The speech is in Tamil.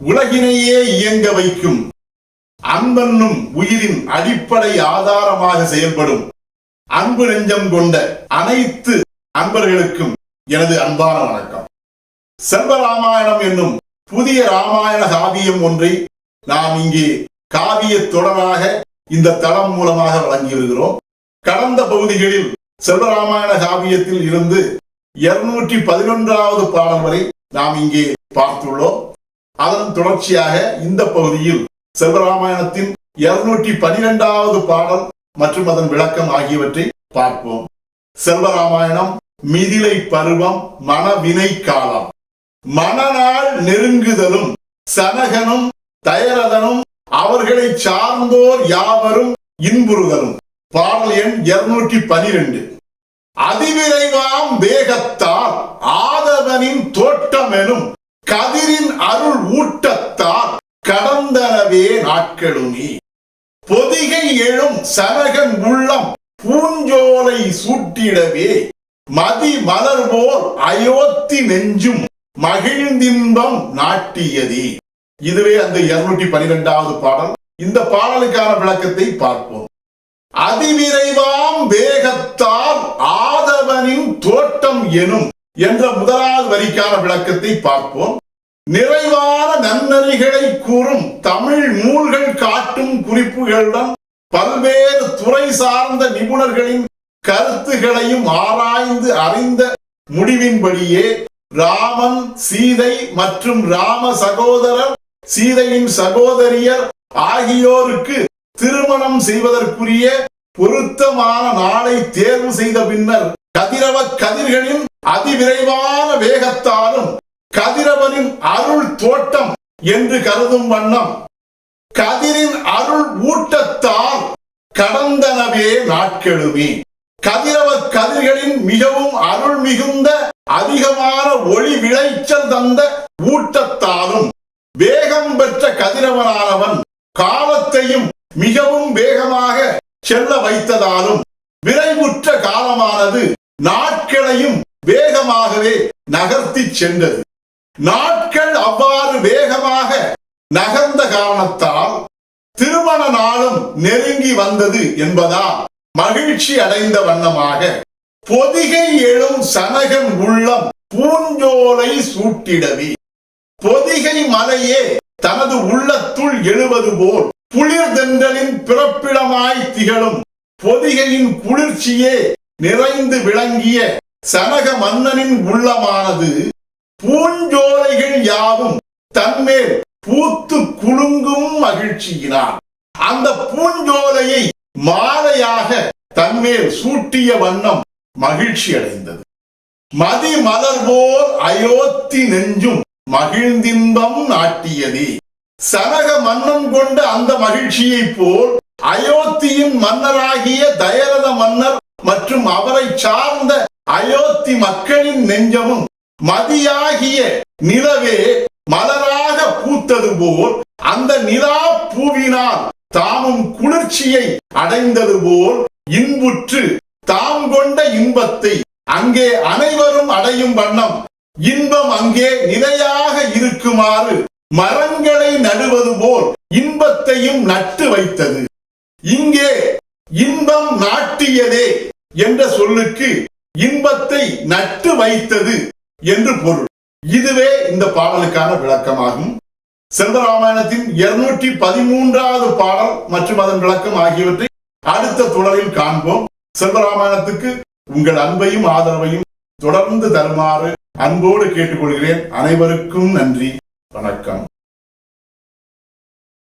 உலகினையே இயங்க வைக்கும். அன்பென்னும் உயிரின் அடிப்படை ஆதாரமாக செயல்படும். அன்பு நெஞ்சம் கொண்ட அனைத்து அன்பர்களுக்கும் எனது அன்பான வணக்கம். செல்வ ராமாயணம் என்னும் புதிய ராமாயண காவியம் ஒன்றை நாம் இங்கே காவிய தொடராக இந்த தளம் மூலமாக வழங்கி வருகிறோம் கடந்த பகுதிகளில் செல்வராமாயண காவியத்தில் இருந்து இருநூற்றி பதினொன்றாவது பாடல் வரை நாம் இங்கே பார்த்துள்ளோம். அதன் தொடர்ச்சியாக இந்த பகுதியில் செல்வராமாயணத்தின் இருநூற்றி பனிரெண்டாவது பாடல் மற்றும் அதன் விளக்கம் ஆகியவற்றை பார்ப்போம். செல்வராமாயணம் மிதிலை பருவம் மனவினை காலம். மனநாள் நெருங்குதலும் சனகனும் தயரதனும் அவர்களை சார்ந்தோர் யாவரும் இன்புறுதலும். பாடல் எண் இருநூற்றி பனிரெண்டு அதிவிரைவாம் வேகத்தால் ஆதவனின் தோட்டம் எனும் அருள் ஊட்டத்தால் கடந்தனவே நாட்களுமே. பொதிகை எழும் சரகன் உள்ளம் பூஞ்சோலை சூட்டிடவே. மதி மலர் போல் அயோத்தி நெஞ்சும் மகிழ்ந்தின்பம் நாட்டியதே. இதுவே அந்த இருநூற்றி பனிரெண்டாவது பாடல். இந்த பாடலுக்கான விளக்கத்தை பார்ப்போம். அதிவிரைவாம் வேகத்தால் ஆதவனின் தோட்டம் எனும் என்ற முதலாவது வரிக்கான விளக்கத்தை பார்ப்போம். நிறைவான நன்னறிகளை கூறும் தமிழ் நூல்கள் காட்டும் குறிப்புகளுடன் பல்வேறு துறை சார்ந்த நிபுணர்களின் கருத்துகளையும் ஆராய்ந்து அறிந்த முடிவின்படியே ராமன் சீதை மற்றும் ராம சகோதரர் சீதையின் சகோதரியர் ஆகியோருக்கு திருமணம் செய்வதற்குரிய பொருத்தமான நாளை தேர்வு செய்த பின்னர் கதிரவ கதிர்களின் அதிவிரைவான வேகத்தாலும் கதிரவனின் அருள் தோட்டம் என்று கருதும் வண்ணம். கதிரின் அருள் ஊட்டத்தால் கடந்தனவே நாட்கெழுமே. கதிரவ கதிர்களின் மிகவும் அருள் மிகுந்த அதிகமான ஒளி விளைச்சல் தந்த ஊட்டத்தாலும் வேகம் பெற்ற கதிரவனானவன் காலத்தையும் மிகவும் வேகமாக செல்ல வைத்ததாலும் விரைவுற்ற காலமானது நாட்களையும் வேகமாகவே நகர்த்தி சென்றது. நாட்கள் அவ்வாறு வேகமாக நகர்ந்த காரணத்தால் திருமண நாளும் நெருங்கி வந்தது என்பதால் மகிழ்ச்சி அடைந்த வண்ணமாக பொதிகை எழும் சனகன் உள்ளம் பூஞ்சோலை சூட்டிடவி. பொதிகை மலையே தனது உள்ளத்துள் எழுவது போல் குளிர்தென்றலின் பிறப்பிடமாய் திகழும். பொதிகையின் குளிர்ச்சியே நிறைந்து விளங்கிய சனக மன்னனின் உள்ளமானது பூஞ்சோ யாவும் தன்மேல் பூத்து குலுங்கும் மகிழ்ச்சியினான். அந்த பூஞ்சோலையை மாலையாக தன்மேல் சூட்டிய வண்ணம் மகிழ்ச்சி அடைந்தது. மதி மலர் போல் அயோத்தி நெஞ்சும் மகிழ்ந்தின்பம் நாட்டியது. சனக மன்னம் கொண்ட அந்த மகிழ்ச்சியை போல் அயோத்தியின் மன்னராகிய தயரத மன்னர் மற்றும் அவரை சார்ந்த அயோத்தி மக்களின் நெஞ்சமும் மதியாகிய நிலவே மலராக பூத்தது போல் அந்த நிலா பூவினால் தாமும் குளிர்ச்சியை அடைந்தது போல் இன்புற்று தாம் கொண்ட இன்பத்தை அங்கே அனைவரும் அடையும் வண்ணம் இன்பம் அங்கே நிலையாக இருக்குமாறு மரங்களை நடுவது போல் இன்பத்தையும் நட்டு வைத்தது. இங்கே இன்பம் நாட்டியதே என்ற சொல்லுக்கு இன்பத்தை நட்டு வைத்தது. என்று பொருள். இதுவே இந்த பாடலுக்கான விளக்கமாகும். செல்வராமாயணத்தின் இருநூற்றி பதிமூன்றாவது பாடல் மற்றும் அதன் விளக்கம் ஆகியவற்றை அடுத்த தொடரில் காண்போம். செல்வராமாயணத்துக்கு உங்கள் அன்பையும் ஆதரவையும் தொடர்ந்து தருமாறு அன்போடு கேட்டுக்கொள்கிறேன். அனைவருக்கும் நன்றி. வணக்கம்.